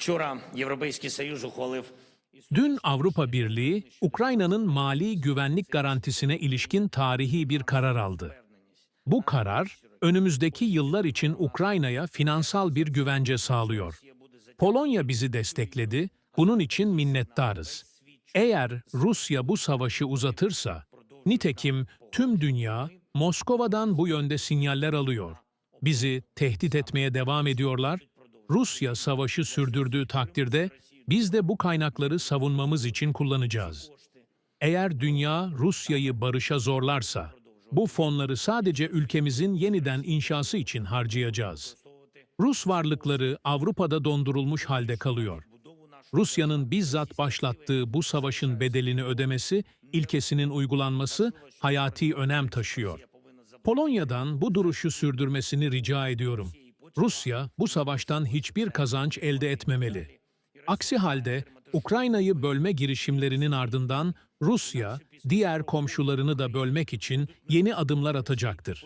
Вчора Європейський Союз ухвалив Dün Avrupa Birliği, Ukrayna'nın mali güvenlik garantisine ilişkin tarihi bir karar aldı. Bu karar, önümüzdeki yıllar için Ukrayna'ya finansal bir güvence sağlıyor. Polonya bizi destekledi, bunun için minnettarız. Eğer Rusya bu savaşı uzatırsa, nitekim tüm dünya Moskova'dan bu yönde sinyaller alıyor. Bizi tehdit etmeye devam ediyorlar. Rusya savaşı sürdürdüğü takdirde biz de bu kaynakları savunmamız için kullanacağız. Eğer dünya Rusya'yı barışa zorlarsa, bu fonları sadece ülkemizin yeniden inşası için harcayacağız. Rus varlıkları Avrupa'da dondurulmuş halde kalıyor. Rusya'nın bizzat başlattığı bu savaşın bedelini ödemesi, ilkesinin uygulanması hayati önem taşıyor. Polonya'dan bu duruşu sürdürmesini rica ediyorum. Rusya bu savaştan hiçbir kazanç elde etmemeli. Aksi halde Ukrayna'yı bölme girişimlerinin ardından Rusya diğer komşularını da bölmek için yeni adımlar atacaktır.